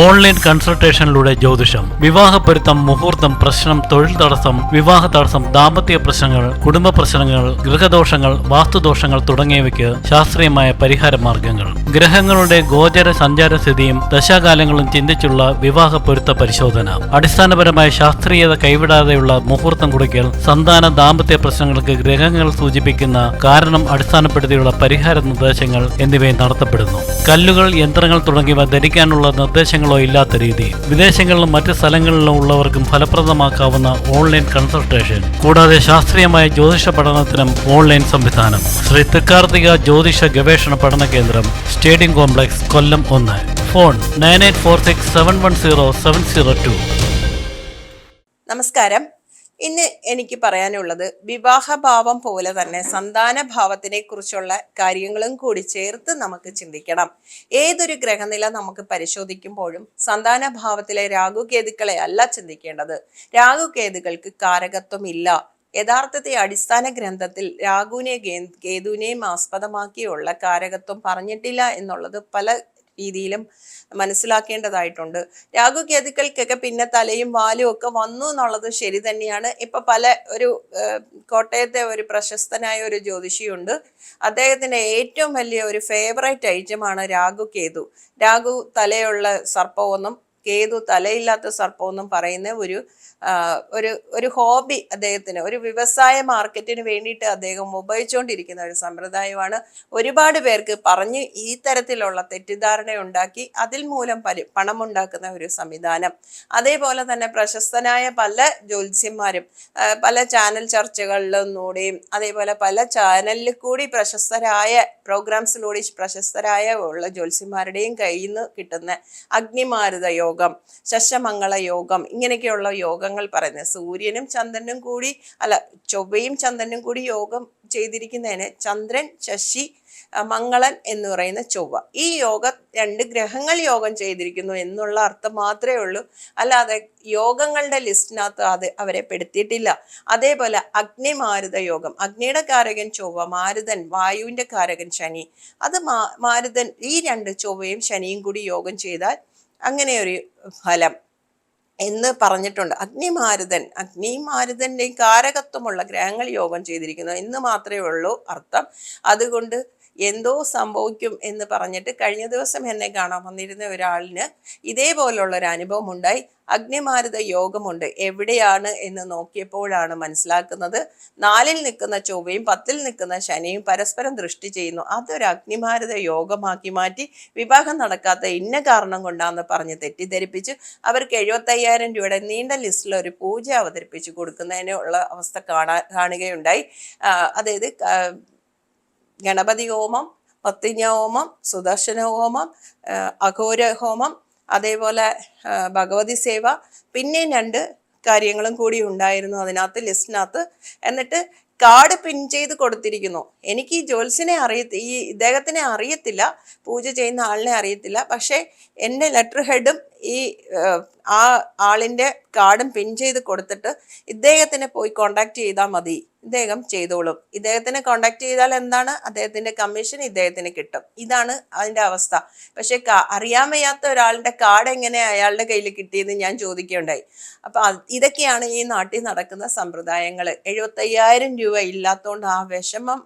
Online കൺസൾട്ടേഷനിലൂടെ ജ്യോതിഷം വിവാഹപ്പൊരുത്തം മുഹൂർത്തം പ്രശ്നം തൊഴിൽ തടസ്സം വിവാഹ തടസ്സം ദാമ്പത്യ പ്രശ്നങ്ങൾ കുടുംബ പ്രശ്നങ്ങൾ ഗൃഹദോഷങ്ങൾ വാസ്തുദോഷങ്ങൾ തുടങ്ങിയവയ്ക്ക് ശാസ്ത്രീയമായ പരിഹാര മാർഗങ്ങൾ. ഗ്രഹങ്ങളുടെ ഗോചര സഞ്ചാര സ്ഥിതിയും ദശാകാലങ്ങളും ചിന്തിച്ചുള്ള വിവാഹ പൊരുത്ത പരിശോധന. അടിസ്ഥാനപരമായ ശാസ്ത്രീയത കൈവിടാതെയുള്ള മുഹൂർത്തം കുറിക്കൽ സന്താന ദാമ്പത്യ പ്രശ്നങ്ങൾക്ക് ഗ്രഹങ്ങൾ സൂചിപ്പിക്കുന്ന കാരണം അടിസ്ഥാനപ്പെടുത്തിയുള്ള പരിഹാര നിർദ്ദേശങ്ങൾ എന്നിവയും നടത്തപ്പെടുന്നു. കല്ലുകൾ യന്ത്രങ്ങൾ തുടങ്ങിയവ ധരിക്കാനുള്ള നിർദ്ദേശങ്ങളോ ഇല്ലാത്ത രീതി. വിദേശങ്ങളിലും മറ്റ് സ്ഥലങ്ങളിലും ഉള്ളവർക്കും ഫലപ്രദമാക്കാവുന്ന ഓൺലൈൻ കൺസൾട്ടേഷൻ കൂടാതെ ശാസ്ത്രീയമായ ജ്യോതിഷ പഠനത്തിനും ഓൺലൈൻ സംവിധാനം. ശ്രീ തൃക്കാർത്തിക ജ്യോതിഷ ഗവേഷണ പഠന കേന്ദ്രം സ്റ്റേഡിയം കോംപ്ലക്സ് കൊല്ലം ഒന്ന്. Phone nine eight four six seven one zero seven zero two. നമസ്കാരം. ഇന്ന് എനിക്ക് പറയാനുള്ളത് വിവാഹഭാവം പോലെ തന്നെ സന്താന ഭാവത്തിനെ കുറിച്ചുള്ള കാര്യങ്ങളും കൂടി ചേർത്ത് നമുക്ക് ചിന്തിക്കണം. ഏതൊരു ഗ്രഹനില നമുക്ക് പരിശോധിക്കുമ്പോഴും സന്താന ഭാവത്തിലെ രാഹുകേതുക്കളെ അല്ല ചിന്തിക്കേണ്ടത്. രാഹുകേതുക്കൾക്ക് കാരകത്വം ഇല്ല യഥാർത്ഥത്തെ അടിസ്ഥാന ഗ്രന്ഥത്തിൽ രാഘുവിനെ കേതുവിനെയും ആസ്പദമാക്കിയുള്ള കാരകത്വം പറഞ്ഞിട്ടില്ല എന്നുള്ളത് പല രീതിയിലും മനസ്സിലാക്കേണ്ടതായിട്ടുണ്ട്. രാഹു കേതുക്കൾക്കൊക്കെ പിന്നെ തലയും വാലും ഒക്കെ വന്നു എന്നുള്ളത് ശരി തന്നെയാണ്. ഇപ്പൊ പല ഒരു കോട്ടയത്തെ ഒരു പ്രശസ്തനായ ഒരു ജ്യോതിഷിയുണ്ട്. അദ്ദേഹത്തിന്റെ ഏറ്റവും വലിയ ഒരു ഫേവറേറ്റ് ഐറ്റമാണ് രാഹു കേതു രാഹു തലയുള്ള സർപ്പമെന്നും കേതു തലയില്ലാത്ത സർപ്പമെന്നും പറയുന്ന ഒരു ഒരു ഒരു ഹോബി അദ്ദേഹത്തിന് ഒരു വ്യവസായ മാർക്കറ്റിന് വേണ്ടിയിട്ട് അദ്ദേഹം ഉപയോഗിച്ചുകൊണ്ടിരിക്കുന്ന ഒരു സമ്പ്രദായമാണ്. ഒരുപാട് പേർക്ക് പറഞ്ഞ് ഈ തരത്തിലുള്ള തെറ്റിദ്ധാരണ ഉണ്ടാക്കി അതിൽ മൂലം പരി പണമുണ്ടാക്കുന്ന ഒരു സംവിധാനം. അതേപോലെ തന്നെ പ്രശസ്തനായ പല ജ്യോത്സ്യന്മാരും പല ചാനൽ ചർച്ചകളിലൂടെയും അതേപോലെ പല ചാനലിൽ കൂടി പ്രശസ്തരായ പ്രോഗ്രാംസിലൂടെ പ്രശസ്തരായ ഉള്ള ജ്യോത്സ്യന്മാരുടെയും കയ്യിൽ നിന്ന് കിട്ടുന്ന അഗ്നിമാരുത യോഗം ശശമംഗള യോഗം ഇങ്ങനെയൊക്കെയുള്ള യോഗങ്ങൾ പറയുന്നത്. സൂര്യനും ചന്ദ്രനും കൂടി അല്ല ചൊവ്വയും ചന്ദ്രനും കൂടി യോഗം ചെയ്തിരിക്കുന്നതിന് ചന്ദ്രൻ ശശി മംഗളൻ എന്ന് പറയുന്ന ചൊവ്വ. ഈ യോഗ രണ്ട് ഗ്രഹങ്ങൾ യോഗം ചെയ്തിരിക്കുന്നു എന്നുള്ള അർത്ഥം മാത്രമേ ഉള്ളൂ. അല്ലാതെ യോഗങ്ങളുടെ ലിസ്റ്റിനകത്ത് അത് അവരെ പെടുത്തിയിട്ടില്ല. അതേപോലെ അഗ്നി മാരുത യോഗം. അഗ്നിയുടെ കാരകൻ ചൊവ്വ മാരുതൻ വായുവിന്റെ കാരകൻ ശനി. അത് മാ മാരുതൻ ഈ രണ്ട് ചൊവ്വയും ശനിയും കൂടി യോഗം ചെയ്താൽ അങ്ങനെ ഒരു ഫലം എന്ന് പറഞ്ഞിട്ടുണ്ട്. അഗ്നിമാരുതൻ അഗ്നിമാരുതന്റെയും കാരകത്വമുള്ള ഗ്രഹങ്ങൾ യോഗം ചെയ്തിരിക്കുന്നു എന്ന് മാത്രമേ ഉള്ളൂ അർത്ഥം. അതുകൊണ്ട് എന്തോ സംഭവിക്കും എന്ന് പറഞ്ഞിട്ട് കഴിഞ്ഞ ദിവസം എന്നെ കാണാൻ വന്നിരുന്ന ഒരാളിന് ഇതേപോലുള്ള ഒരു അനുഭവം ഉണ്ടായി അഗ്നിമാരുത യോഗമുണ്ട്. എവിടെയാണ് എന്ന് നോക്കിയപ്പോഴാണ് മനസ്സിലാക്കുന്നത്. നാലിൽ നിൽക്കുന്ന ചൊവ്വയും പത്തിൽ നിൽക്കുന്ന ശനിയും പരസ്പരം ദൃഷ്ടി ചെയ്യുന്നു. അതൊരു അഗ്നിമാരുത യോഗമാക്കി മാറ്റി വിവാഹം നടക്കാത്ത ഇന്ന കാരണം കൊണ്ടാന്ന് പറഞ്ഞ് തെറ്റിദ്ധരിപ്പിച്ച് അവർക്ക് എഴുപത്തയ്യായിരം രൂപയുടെ നീണ്ട ലിസ്റ്റിൽ ഒരു പൂജ അവതരിപ്പിച്ച് കൊടുക്കുന്നതിനുള്ള അവസ്ഥ കാണാ കാണുകയുണ്ടായി. അതായത് ഗണപതി ഹോമം പത്തിഞ്ഞ ഹോമം സുദർശന ഹോമം അഘോര ഹോമം അതേപോലെ ഭഗവതി സേവ പിന്നെയും രണ്ട് കാര്യങ്ങളും കൂടി ഉണ്ടായിരുന്നു അതിനകത്ത് ലിസ്റ്റിനകത്ത്. എന്നിട്ട് കാർഡ് പിൻ ചെയ്ത് കൊടുത്തിരിക്കുന്നു. എനിക്ക് ഈ ജോൽസിനെ അറിയ ഈ ഇദ്ദേഹത്തിനെ അറിയത്തില്ല. പൂജ ചെയ്യുന്ന ആളിനെ അറിയത്തില്ല. പക്ഷേ എന്റെ ലെറ്റർ ഹെഡും ഈ ആ ആളിന്റെ കാർഡും പിൻ ചെയ്ത് കൊടുത്തിട്ട് ഇദ്ദേഹത്തിനെ പോയി കോണ്ടാക്ട് ചെയ്താൽ മതി. ഇദ്ദേഹം ചെയ്തോളും. ഇദ്ദേഹത്തിനെ കോണ്ടാക്ട് ചെയ്താൽ എന്താണ്? അദ്ദേഹത്തിന്റെ കമ്മീഷൻ ഇദ്ദേഹത്തിന് കിട്ടും. ഇതാണ് അതിന്റെ അവസ്ഥ. പക്ഷെ അറിയാൻ വയ്യാത്ത ഒരാളുടെ കാർഡ് എങ്ങനെ അയാളുടെ കയ്യിൽ കിട്ടിയെന്ന് ഞാൻ ചോദിക്കുകയുണ്ടായി. അപ്പൊ ഇതൊക്കെയാണ് ഈ നാട്ടിൽ നടക്കുന്ന സമ്പ്രദായങ്ങൾ. എഴുപത്തയ്യായിരം രൂപ ഇല്ലാത്തതുകൊണ്ട് ആ വിഷമം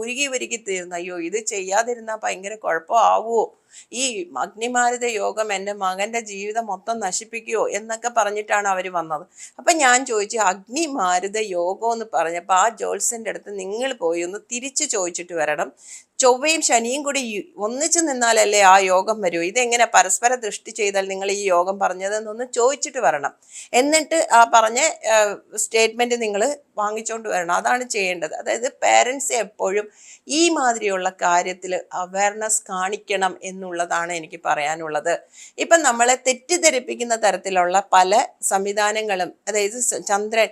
ഉരുകി ഉരുകി തീർന്നു. അയ്യോ ഇത് ചെയ്യാതിരുന്നാൽ ഭയങ്കര കുഴപ്പമാവുമോ ഈ അഗ്നിമാരുത യോഗം എന്റെ മകന്റെ ജീവിതം മൊത്തം നശിപ്പിക്കുമോ എന്നൊക്കെ പറഞ്ഞിട്ടാണ് അവർ വന്നത്. അപ്പം ഞാൻ ചോദിച്ചു അഗ്നിമാരുത യോഗം എന്ന് പറഞ്ഞപ്പോൾ ആ ജോത്സ്യന്റെ അടുത്ത് നിങ്ങൾ പോയി ഒന്ന് തിരിച്ചു ചോദിച്ചിട്ട് വരണം. ചൊവ്വയും ശനിയും കൂടി ഒന്നിച്ചു നിന്നാലല്ലേ ആ യോഗം വരൂ. ഇതെങ്ങനെ പരസ്പര ദൃഷ്ടി ചെയ്താൽ നിങ്ങൾ ഈ യോഗം പറഞ്ഞതെന്നൊന്ന് ചോദിച്ചിട്ട് വരണം. എന്നിട്ട് ആ പറഞ്ഞ സ്റ്റേറ്റ്മെന്റ് നിങ്ങൾ വാങ്ങിച്ചുകൊണ്ട് വരണം. അതാണ് ചെയ്യേണ്ടത്. അതായത് പേരൻസ് എപ്പോഴും ഈ മാതിരിയുള്ള കാര്യത്തിൽ അവയർനെസ് കാണിക്കണം എന്നുള്ളതാണ് എനിക്ക് പറയാനുള്ളത്. ഇപ്പം നമ്മളെ തെറ്റിദ്ധരിപ്പിക്കുന്ന തരത്തിലുള്ള പല സംവിധാനങ്ങളും അതായത് ചന്ദ്രൻ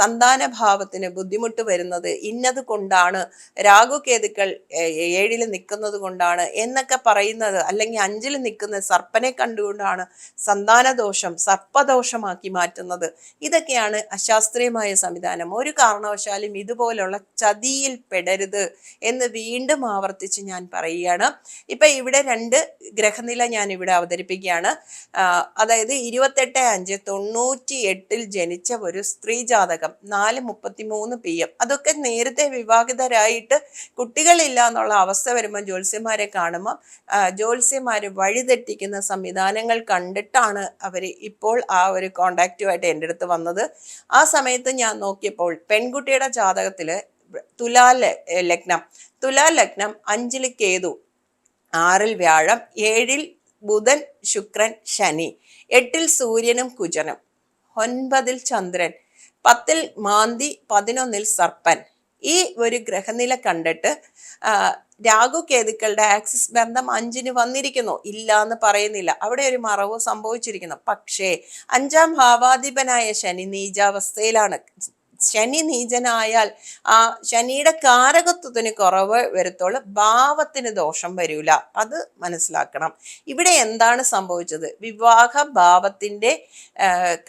സന്താനഭാവത്തിന് സന്താന ഭാവത്തിന് ബുദ്ധിമുട്ട് വരുന്നത് ഇന്നത് കൊണ്ടാണ് രാഘുകേതുക്കൾ ഏഴിൽ നിൽക്കുന്നത് കൊണ്ടാണ് എന്നൊക്കെ പറയുന്നത്. അല്ലെങ്കിൽ അഞ്ചിൽ നിൽക്കുന്ന സർപ്പനെ കണ്ടുകൊണ്ടാണ് സന്താനദോഷം സർപ്പദോഷമാക്കി മാറ്റുന്നത്. ഇതൊക്കെയാണ് അശാസ്ത്രീയമായ സംവിധാനം. ഒരു കാരണവശാലും ഇതുപോലുള്ള ചതിയിൽ പെടരുത് എന്ന് വീണ്ടും ആവർത്തിച്ച് ഞാൻ പറയുകയാണ്. ഇപ്പം ഇവിടെ രണ്ട് ഗ്രഹനില ഞാൻ ഇവിടെ അവതരിപ്പിക്കുകയാണ്. അതായത് ഇരുപത്തെട്ട് അഞ്ച് തൊണ്ണൂറ്റി എട്ടിൽ ജനിച്ച ഒരു സ്ത്രീ ജാതകം നാല് മുപ്പത്തി മൂന്ന് പി എം. അതൊക്കെ നേരത്തെ വിവാഹിതരായിട്ട് കുട്ടികളില്ല എന്നുള്ള അവസ്ഥ വരുമ്പോൾ ജ്യോത്സ്യന്മാരെ കാണുമ്പോൾ ജ്യോത്സ്യന്മാർ വഴിതെറ്റിക്കുന്ന സംവിധാനങ്ങൾ കണ്ടിട്ടാണ് അവർ ഇപ്പോൾ ആ ഒരു കോണ്ടാക്റ്റുമായിട്ട് എന്റെ അടുത്ത് വന്നത്. ആ സമയത്ത് ഞാൻ നോക്കിയപ്പോൾ പെൺകുട്ടിയുടെ ജാതകത്തിൽ തുലാ ലഗ്നം. തുലാ ലഗ്നം അഞ്ചിൽ കേതു ആറിൽ വ്യാഴം ഏഴിൽ ബുധൻ ശുക്രൻ ശനി എട്ടിൽ സൂര്യനും കുജനും ഒൻപതിൽ ചന്ദ്രൻ പത്തിൽ മാന്തി പതിനൊന്നിൽ സർപ്പൻ. ഈ ഒരു ഗ്രഹനില കണ്ടിട്ട് രാഘുകേതുക്കളുടെ കേതുക്കളുടെ ആക്സിസ് ബന്ധം അഞ്ചിന് വന്നിരിക്കുന്നു. ഇല്ല എന്ന് പറയുന്നില്ല. അവിടെ ഒരു മറവ് സംഭവിച്ചിരിക്കുന്നു. പക്ഷേ അഞ്ചാം ഭാവാധിപനായ ശനി നീചാവസ്ഥയിലാണ്. ശനി നീചനായാൽ ആ ശനിയുടെ കാരകത്വത്തിന് കുറവ് വരത്തുള്ളൂ ഭാവത്തിന് ദോഷം വരില്ല അത് മനസ്സിലാക്കണം. ഇവിടെ എന്താണ് സംഭവിച്ചത്? വിവാഹ ഭാവത്തിന്റെ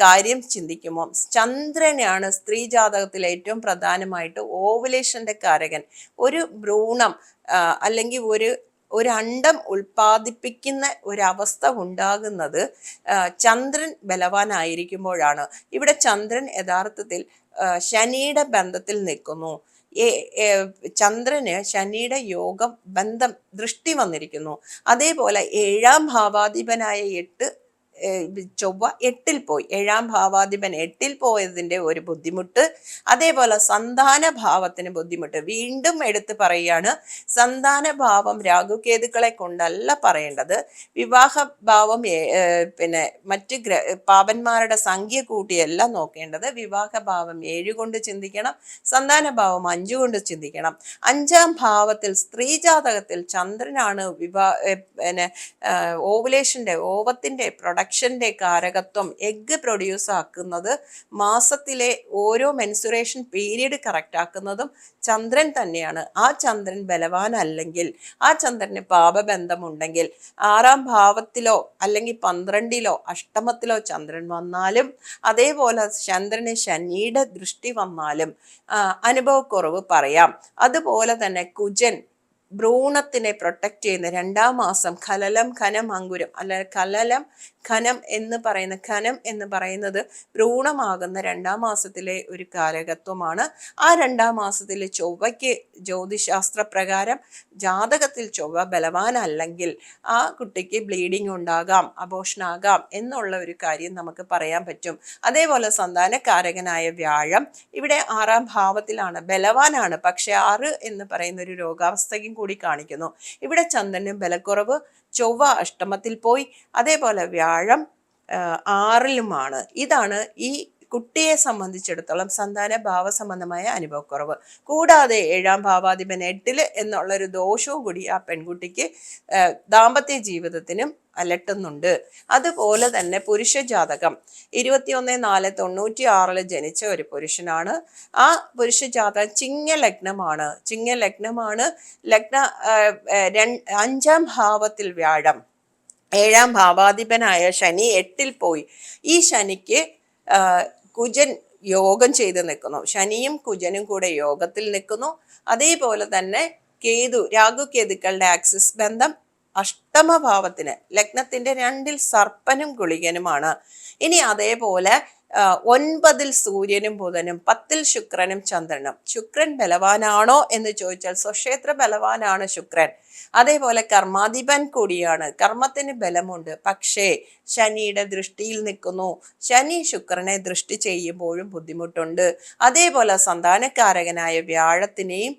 കാര്യം ചിന്തിക്കുമ്പോൾ ചന്ദ്രനാണ് സ്ത്രീ ജാതകത്തിൽ ഏറ്റവും പ്രധാനമായിട്ട് ഓവുലേഷന്റെ കാരകൻ. ഒരു ഭ്രൂണം അല്ലെങ്കിൽ ഒരു ഒരു അണ്ടം ഉൽപ്പാദിപ്പിക്കുന്ന ഒരവസ്ഥ ഉണ്ടാകുന്നത് ചന്ദ്രൻ ബലവാനായിരിക്കുമ്പോഴാണ്. ഇവിടെ ചന്ദ്രൻ യഥാർത്ഥത്തിൽ ശനിയുടെ ബന്ധത്തിൽ നിൽക്കുന്നു. ചന്ദ്രന് ശനിയുടെ യോഗം ബന്ധം ദൃഷ്ടി വന്നിരിക്കുന്നു. അതേപോലെ ഏഴാം ഭാവാധിപനായ എട്ട് ചൊവ്വ എട്ടിൽ പോയി. ഏഴാം ഭാവാധിപൻ എട്ടിൽ പോയതിന്റെ ഒരു ബുദ്ധിമുട്ട്. അതേപോലെ സന്താന ഭാവത്തിന് ബുദ്ധിമുട്ട്. വീണ്ടും എടുത്ത് പറയുകയാണ് സന്താന ഭാവം രാഘുകേതുക്കളെ കൊണ്ടല്ല പറയേണ്ടത്. വിവാഹ ഭാവം പിന്നെ മറ്റ് ഗ്ര പാപന്മാരുടെ സംഖ്യ കൂട്ടിയല്ല നോക്കേണ്ടത്. വിവാഹ ഭാവം ഏഴ് കൊണ്ട് ചിന്തിക്കണം സന്താന ഭാവം അഞ്ചു കൊണ്ട് ചിന്തിക്കണം. അഞ്ചാം ഭാവത്തിൽ സ്ത്രീജാതകത്തിൽ ചന്ദ്രനാണ് വിവാ പിന്നെ ഓവുലേഷന്റെ ഓവത്തിന്റെ ഓവത്തിന്റെ പ്രൊഡക്ഷന്റെ കാരകത്വം എഗ്ഗ് പ്രൊഡ്യൂസ് ആക്കുന്നത് മാസത്തിലെ ഓരോ മെൻസുറേഷൻ പീരീഡ് കറക്റ്റ് ആക്കുന്നതും ചന്ദ്രൻ തന്നെയാണ്. ആ ചന്ദ്രൻ ബലവാനല്ലെങ്കിൽ ആ ചന്ദ്രന് പാപബന്ധമുണ്ടെങ്കിൽ ആറാം ഭാവത്തിലോ അല്ലെങ്കിൽ പന്ത്രണ്ടിലോ അഷ്ടമത്തിലോ ചന്ദ്രൻ വന്നാലും അതേപോലെ ചന്ദ്രന് ശനിയുടെ ദൃഷ്ടി വന്നാലും അനുഭവക്കുറവ് പറയാം. അതുപോലെ തന്നെ കുജൻ ഭ്രൂണത്തിനെ പ്രൊട്ടക്റ്റ് ചെയ്യുന്ന രണ്ടാം മാസം കലലം ഖനം അങ്കുരം അല്ല കലലം ഖനം എന്ന് പറയുന്ന ഖനം എന്ന് പറയുന്നത് ഭ്രൂണമാകുന്ന രണ്ടാം മാസത്തിലെ ഒരു കാലകത്വമാണ് ആ രണ്ടാം മാസത്തിലെ ചൊവ്വയ്ക്ക് ജ്യോതിശാസ്ത്ര പ്രകാരം ജാതകത്തിൽ ചൊവ്വ ബലവാനല്ലെങ്കിൽ ആ കുട്ടിക്ക് ബ്ലീഡിംഗ് ഉണ്ടാകാം അബോഷനാകാം എന്നുള്ള ഒരു കാര്യം നമുക്ക് പറയാൻ പറ്റും. അതേപോലെ സന്താനകാരകനായ വ്യാഴം ഇവിടെ ആറാം ഭാവത്തിലാണ് ബലവാനാണ്. പക്ഷെ ആറ് എന്ന് പറയുന്ന ഒരു രോഗാവസ്ഥയും കൂടി കാണിക്കുന്നു. ഇവിടെ ചന്ദ്രനും ബലക്കുറവ് ചൊവ്വ അഷ്ടമത്തിൽ പോയി അതേപോലെ വ്യാഴം ആറിലുമാണ്. ഇതാണ് ഈ കുട്ടിയെ സംബന്ധിച്ചിടത്തോളം സന്താന ഭാവ സംബന്ധമായ അനുഭവക്കുറവ്. കൂടാതെ ഏഴാം ഭാവാധിപൻ എട്ടിൽ എന്നുള്ളൊരു ദോഷവും കൂടി ആ പെൺകുട്ടിക്ക് ദാമ്പത്യ ജീവിതത്തിനും അലട്ടുന്നുണ്ട്. അതുപോലെ തന്നെ പുരുഷ ജാതകം. ഇരുപത്തിയൊന്ന് നാല് തൊണ്ണൂറ്റി ആറിൽ ജനിച്ച ഒരു പുരുഷനാണ്. ആ പുരുഷ ജാതകം ചിങ്ങ ലഗ്നമാണ് ചിങ്ങ ലഗ്നമാണ് ലഗ്ന അഞ്ചാം ഭാവത്തിൽ വ്യാഴം. ഏഴാം ഭാവാധിപനായ ശനി എട്ടിൽ പോയി. ഈ ശനിക്ക് കുജൻ യോഗം ചെയ്ത് നിൽക്കുന്നു. ശനിയും കുജനും കൂടെ യോഗത്തിൽ നിൽക്കുന്നു. അതേപോലെ തന്നെ കേതു രാഹു കേതുക്കളുടെ ആക്സിസ് ബന്ധം അഷ്ടമഭാവത്തിന് ലഗ്നത്തിന്റെ രണ്ടിൽ സർപ്പനും ഗുളികനുമാണ് ഇനി അതേപോലെ ഒൻപതിൽ സൂര്യനും ബുധനും പത്തിൽ ശുക്രനും ചന്ദ്രനും. ശുക്രൻ ബലവാനാണോ എന്ന് ചോദിച്ചാൽ സ്വക്ഷേത്ര ബലവാനാണ് ശുക്രൻ. അതേപോലെ കർമാധിപൻ കൂടിയാണ്. കർമ്മത്തിന് ബലമുണ്ട്. പക്ഷേ ശനിയുടെ ദൃഷ്ടിയിൽ നിൽക്കുന്നു. ശനി ശുക്രനെ ദൃഷ്ടി ചെയ്യുമ്പോഴും ബുദ്ധിമുട്ടുണ്ട്. അതേപോലെ സന്താനകാരകനായ വ്യാഴത്തിനെയും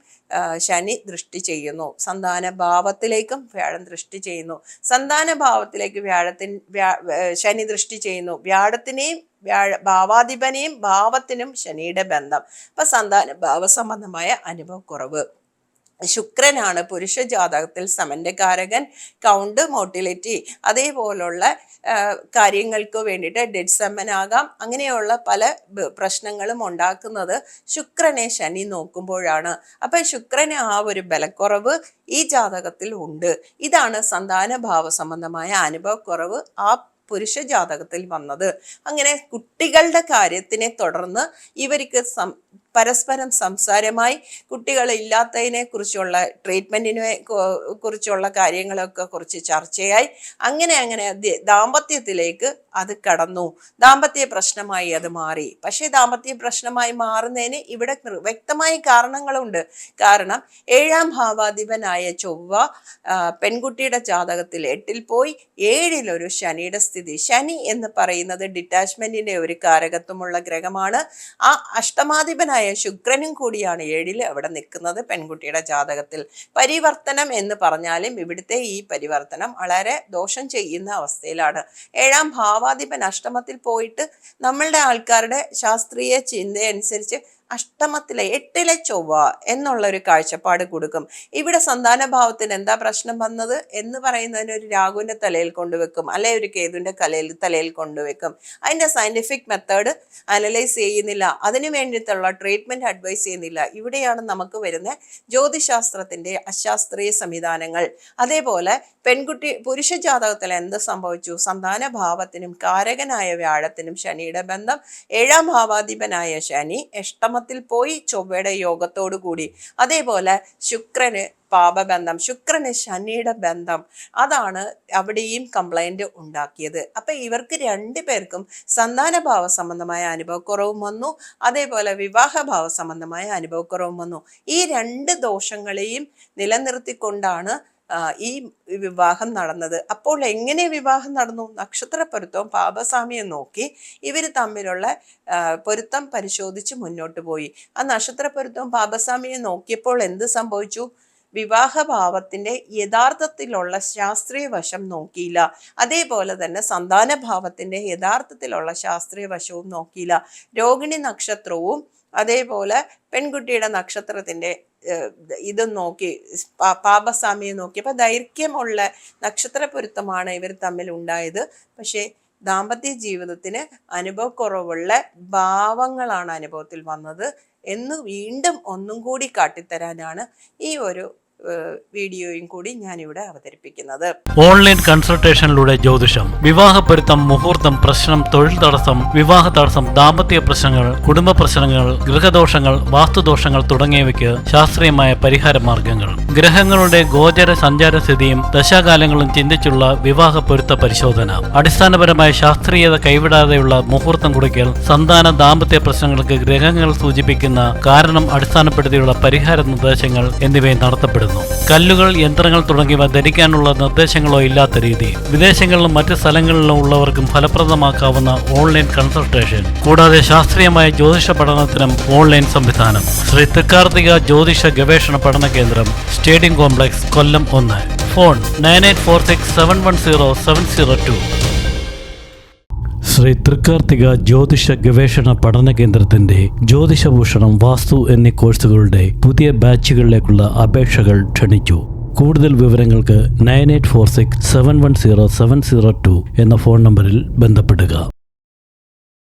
ശനി ദൃഷ്ടി ചെയ്യുന്നു. സന്താന ഭാവത്തിലേക്കും വ്യാഴം ദൃഷ്ടി ചെയ്യുന്നു. സന്താന ഭാവത്തിലേക്ക് വ്യാഴത്തിൻ വ്യാ ശനി ദൃഷ്ടി ചെയ്യുന്നു. വ്യാഴത്തിനെയും വ്യാഴ ഭാവാധിപനെയും ഭാവത്തിനും ശനിയുടെ ബന്ധം. അപ്പൊ സന്താന ഭാവ സംബന്ധമായ അനുഭവക്കുറവ് ശുക്രനാണ് പുരുഷ ജാതകത്തിൽ സമന്റെ കാരകൻ കൗണ്ട് മോട്ടിലിറ്റി അതേപോലുള്ള കാര്യങ്ങൾക്ക് വേണ്ടിയിട്ട് ഡെഡ് സമ്മനാകാം അങ്ങനെയുള്ള പല പ്രശ്നങ്ങളും ഉണ്ടാക്കുന്നത് ശുക്രനെ ശനി നോക്കുമ്പോഴാണ്. അപ്പൊ ശുക്രന് ആ ഒരു ബലക്കുറവ് ഈ ജാതകത്തിൽ ഉണ്ട്. ഇതാണ് സന്താന ഭാവ സംബന്ധമായ അനുഭവക്കുറവ് ആ പുരുഷ ജാതകത്തിൽ വന്നത്. അങ്ങനെ കുട്ടികളുടെ കാര്യത്തിനെ തുടർന്ന് ഇവർക്ക് പരസ്പരം സംസാരമായി കുട്ടികളില്ലാത്തതിനെ കുറിച്ചുള്ള ട്രീറ്റ്മെന്റിനെ കുറിച്ചുള്ള കാര്യങ്ങളൊക്കെ കുറിച്ച് ചർച്ചയായി. അങ്ങനെ അങ്ങനെ ദാമ്പത്യത്തിലേക്ക് അത് കടന്നു. ദാമ്പത്യ പ്രശ്നമായി അത് മാറി. പക്ഷേ ദാമ്പത്യ പ്രശ്നമായി മാറുന്നതിന് ഇവിടെ വ്യക്തമായ കാരണങ്ങളുണ്ട്. കാരണം ഏഴാം ഭാവാധിപനായ ചൊവ്വ പെൺകുട്ടിയുടെ ജാതകത്തിൽ എട്ടിൽ പോയി ഏഴിലൊരു ശനിയുടെ സ്ഥിതി. ശനി എന്ന് പറയുന്നത് ഡിറ്റാച്ച്മെന്റിന്റെ ഒരു കാരകത്വമുള്ള ഗ്രഹമാണ്. ആ അഷ്ടമാധിപനായ ശുക്രനും കൂടിയാണ് ഏഴിൽ അവിടെ നിൽക്കുന്നത് പെൺകുട്ടിയുടെ ജാതകത്തിൽ. പരിവർത്തനം എന്ന് പറഞ്ഞാലും ഇവിടുത്തെ ഈ പരിവർത്തനം വളരെ ദോഷം ചെയ്യുന്ന അവസ്ഥയിലാണ്. ഏഴാം ഭാവാധിപൻ അഷ്ടമത്തിൽ പോയിട്ട് നമ്മളുടെ ആൾക്കാരുടെ ശാസ്ത്രീയ ചിന്തയനുസരിച്ച് അഷ്ടമത്തിലെ എട്ടിലെ ചൊവ്വ എന്നുള്ള ഒരു കാഴ്ചപ്പാട് കൊടുക്കും. ഇവിടെ സന്താന ഭാവത്തിന് എന്താ പ്രശ്നം വന്നത് എന്ന് പറയുന്നതിന് ഒരു രാഹുവിന്റെ തലയിൽ കൊണ്ടുവെക്കും. അല്ലെ ഒരു കേതുവിന്റെ കലയിൽ തലയിൽ കൊണ്ടുവെക്കും. അതിന്റെ സയന്റിഫിക് മെത്തേഡ് അനലൈസ് ചെയ്യുന്നില്ല. അതിനു വേണ്ടിയിട്ടുള്ള ട്രീറ്റ്മെന്റ് അഡ്വൈസ് ചെയ്യുന്നില്ല. ഇവിടെയാണ് നമുക്ക് വരുന്ന ജ്യോതിശാസ്ത്രത്തിന്റെ അശാസ്ത്രീയ സംവിധാനങ്ങൾ. അതേപോലെ പെൺകുട്ടി പുരുഷ ജാതകത്തിൽ എന്ത് സംഭവിച്ചു? സന്താന ഭാവത്തിനും കാരകനായ വ്യാഴത്തിനും ശനിയുടെ ബന്ധം. ഏഴാം ഭാവാധിപനായ ശനി അഷ്ടമത്തിൽ പോയി ചൊവ്വയുടെ യോഗത്തോടു കൂടി. അതേപോലെ ശുക്രന് പാപബന്ധം ശുക്രന് ശനിയുടെ ബന്ധം അതാണ് അവിടെയും കംപ്ലൈന്റ് ഉണ്ടാക്കിയത്. അപ്പം ഇവർക്ക് രണ്ടു പേർക്കും സന്താനഭാവ സംബന്ധമായ അനുഭവക്കുറവും വന്നു. അതേപോലെ വിവാഹഭാവ സംബന്ധമായ അനുഭവക്കുറവും വന്നു. ഈ രണ്ട് ദോഷങ്ങളെയും നിലനിർത്തിക്കൊണ്ടാണ് ഈ വിവാഹം നടന്നത്. അപ്പോൾ എങ്ങനെ വിവാഹം നടന്നു? നക്ഷത്ര പൊരുത്തവും പാപസാമ്യം നോക്കി ഇവർ തമ്മിലുള്ള പൊരുത്തം പരിശോധിച്ച് മുന്നോട്ട് പോയി. ആ നക്ഷത്ര പൊരുത്തവും പാപസാമ്യം നോക്കിയപ്പോൾ എന്ത് സംഭവിച്ചു? വിവാഹഭാവത്തിന്റെ യഥാർത്ഥത്തിലുള്ള ശാസ്ത്രീയ വശം നോക്കിയില്ല. അതേപോലെ തന്നെ സന്താനഭാവത്തിന്റെ യഥാർത്ഥത്തിലുള്ള ശാസ്ത്രീയ വശവും നോക്കിയില്ല. രോഹിണി നക്ഷത്രവും അതേപോലെ പെൺകുട്ടിയുടെ നക്ഷത്രത്തിന്റെ ഏഹ്, ഇത് നോക്കി പാപസ്വാമിയെ നോക്കിയപ്പോൾ ദൈർഘ്യമുള്ള നക്ഷത്ര പൊരുത്തമാണ് ഇവർ തമ്മിൽ ഉണ്ടായത്. പക്ഷേ ദാമ്പത്യ ജീവിതത്തിന് അനുഭവക്കുറവുള്ള ഭാവങ്ങളാണ് അനുഭവത്തിൽ വന്നത് എന്ന് വീണ്ടും ഒന്നും കൂടി കാട്ടിത്തരാനാണ് ഈ ഒരു വീഡിയോയും കൂടി ഞാനിവിടെ അവതരിപ്പിക്കുന്നത്. ഓൺലൈൻ കൺസൾട്ടേഷനിലൂടെ ജ്യോതിഷം വിവാഹപ്പൊരുത്തം മുഹൂർത്തം പ്രശ്നം തൊഴിൽ തടസ്സം വിവാഹ തടസ്സം ദാമ്പത്യ പ്രശ്നങ്ങൾ കുടുംബ പ്രശ്നങ്ങൾ ഗൃഹദോഷങ്ങൾ വാസ്തുദോഷങ്ങൾ തുടങ്ങിയവയ്ക്ക് ശാസ്ത്രീയമായ പരിഹാര മാർഗങ്ങൾ. ഗ്രഹങ്ങളുടെ ഗോചര സഞ്ചാര സ്ഥിതിയും ദശാകാലങ്ങളും ചിന്തിച്ചുള്ള വിവാഹ പൊരുത്ത പരിശോധന. അടിസ്ഥാനപരമായ ശാസ്ത്രീയത കൈവിടാതെയുള്ള മുഹൂർത്തം കുറിക്കൽ സന്താന ദാമ്പത്യ പ്രശ്നങ്ങൾക്ക് ഗ്രഹങ്ങൾ സൂചിപ്പിക്കുന്ന കാരണം അടിസ്ഥാനപ്പെടുത്തിയുള്ള പരിഹാര നിർദ്ദേശങ്ങൾ എന്നിവയും നടത്തപ്പെടുന്നു. കല്ലുകൾ യന്ത്രങ്ങൾ തുടങ്ങിയവ ധരിക്കാനുള്ള നിർദ്ദേശങ്ങളോ ഇല്ലാത്ത രീതി. വിദേശങ്ങളിലും മറ്റ് സ്ഥലങ്ങളിലും ഉള്ളവർക്കും ഫലപ്രദമാക്കാവുന്ന ഓൺലൈൻ കൺസൾട്ടേഷൻ. കൂടാതെ ശാസ്ത്രീയമായ ജ്യോതിഷ പഠനത്തിനും ഓൺലൈൻ സംവിധാനം. ശ്രീ തൃക്കാർത്തിക ജ്യോതിഷ ഗവേഷണ പഠന കേന്ദ്രം സ്റ്റേഡിയം കോംപ്ലക്സ് കൊല്ലം ഒന്ന്. Phone nine eight four six seven one zero seven zero two. Sree Thrikkarthika ജ്യോതിഷ ഗവേഷണ പഠന കേന്ദ്രത്തിന്റെ ജ്യോതിഷഭൂഷണം വാസ്തു എന്നീ കോഴ്സുകളുടെ പുതിയ ബാച്ചുകളിലേക്കുള്ള അപേക്ഷകൾ ക്ഷണിച്ചു. കൂടുതൽ വിവരങ്ങൾക്ക് nine eight four six seven one zero seven zero two എന്ന ഫോൺ നമ്പറിൽ ബന്ധപ്പെടുക.